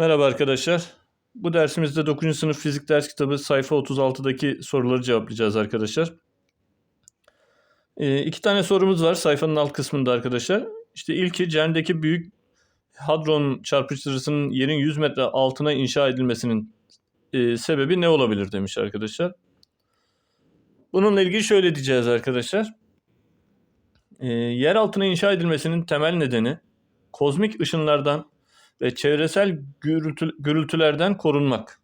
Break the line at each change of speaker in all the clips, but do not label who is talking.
Merhaba arkadaşlar. Bu dersimizde 9. sınıf fizik ders kitabı sayfa 36'daki soruları cevaplayacağız arkadaşlar. Ee, iki tane sorumuz var sayfanın alt kısmında arkadaşlar. İşte ilki CERN'deki büyük hadron çarpıştırıcısının yerin 100 metre altına inşa edilmesinin e, sebebi ne olabilir demiş arkadaşlar. Bununla ilgili şöyle diyeceğiz arkadaşlar. Ee, yer altına inşa edilmesinin temel nedeni kozmik ışınlardan ve çevresel gürültü, gürültülerden korunmak.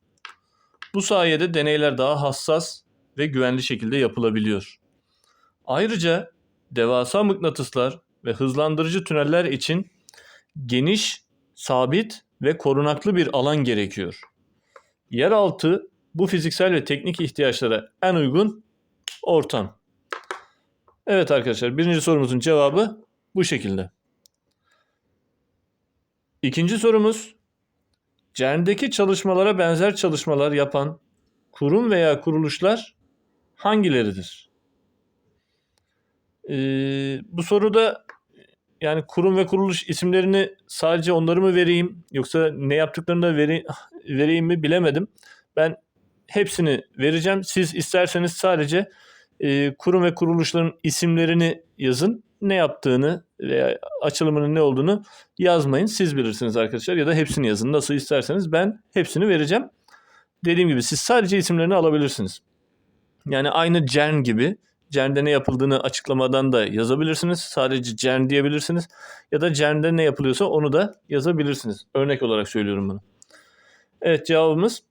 Bu sayede deneyler daha hassas ve güvenli şekilde yapılabiliyor. Ayrıca devasa mıknatıslar ve hızlandırıcı tüneller için geniş, sabit ve korunaklı bir alan gerekiyor. Yeraltı bu fiziksel ve teknik ihtiyaçlara en uygun ortam. Evet arkadaşlar birinci sorumuzun cevabı bu şekilde. İkinci sorumuz. CERN'deki çalışmalara benzer çalışmalar yapan kurum veya kuruluşlar hangileridir? Ee, bu soruda yani kurum ve kuruluş isimlerini sadece onları mı vereyim yoksa ne yaptıklarını da veri, vereyim mi bilemedim. Ben hepsini vereceğim. Siz isterseniz sadece e, kurum ve kuruluşların isimlerini yazın. Ne yaptığını veya açılımının ne olduğunu yazmayın. Siz bilirsiniz arkadaşlar ya da hepsini yazın. Nasıl isterseniz ben hepsini vereceğim. Dediğim gibi siz sadece isimlerini alabilirsiniz. Yani aynı CERN gibi CERN'de ne yapıldığını açıklamadan da yazabilirsiniz. Sadece CERN diyebilirsiniz. Ya da CERN'de ne yapılıyorsa onu da yazabilirsiniz. Örnek olarak söylüyorum bunu. Evet cevabımız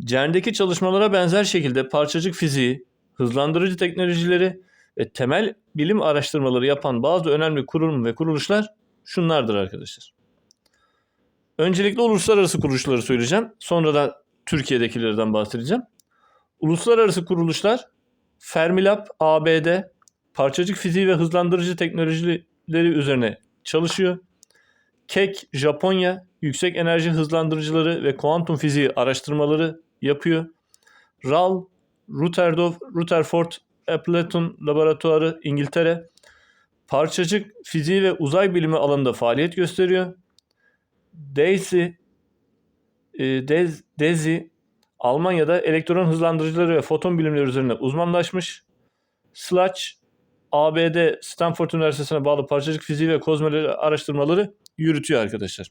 CERN'deki çalışmalara benzer şekilde parçacık fiziği, hızlandırıcı teknolojileri ve temel bilim araştırmaları yapan bazı önemli kurum ve kuruluşlar şunlardır arkadaşlar. Öncelikle uluslararası kuruluşları söyleyeceğim. Sonra da Türkiye'dekilerden bahsedeceğim. Uluslararası kuruluşlar Fermilab ABD parçacık fiziği ve hızlandırıcı teknolojileri üzerine çalışıyor. KEK Japonya yüksek enerji hızlandırıcıları ve kuantum fiziği araştırmaları yapıyor. RAL Rutherford, Rutherford Appleton Laboratuvarı İngiltere parçacık fiziği ve uzay bilimi alanında faaliyet gösteriyor. DESI e, Dez, Almanya'da elektron hızlandırıcıları ve foton bilimleri üzerine uzmanlaşmış. Sludge ABD Stanford Üniversitesi'ne bağlı parçacık fiziği ve kozmoloji araştırmaları yürütüyor arkadaşlar.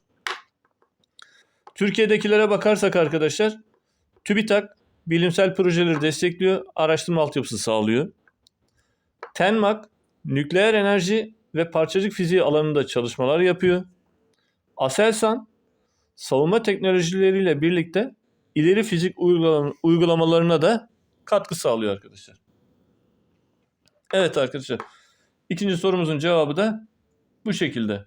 Türkiye'dekilere bakarsak arkadaşlar TÜBİTAK bilimsel projeleri destekliyor, araştırma altyapısı sağlıyor. TENMAK nükleer enerji ve parçacık fiziği alanında çalışmalar yapıyor. Aselsan savunma teknolojileriyle birlikte ileri fizik uygulamalarına da katkı sağlıyor arkadaşlar. Evet arkadaşlar. İkinci sorumuzun cevabı da bu şekilde.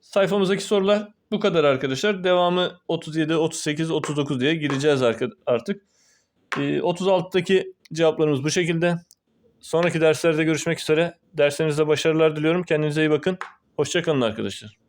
Sayfamızdaki sorular bu kadar arkadaşlar. Devamı 37, 38, 39 diye gireceğiz artık. 36'daki cevaplarımız bu şekilde. Sonraki derslerde görüşmek üzere. Derslerinizde başarılar diliyorum. Kendinize iyi bakın. Hoşçakalın arkadaşlar.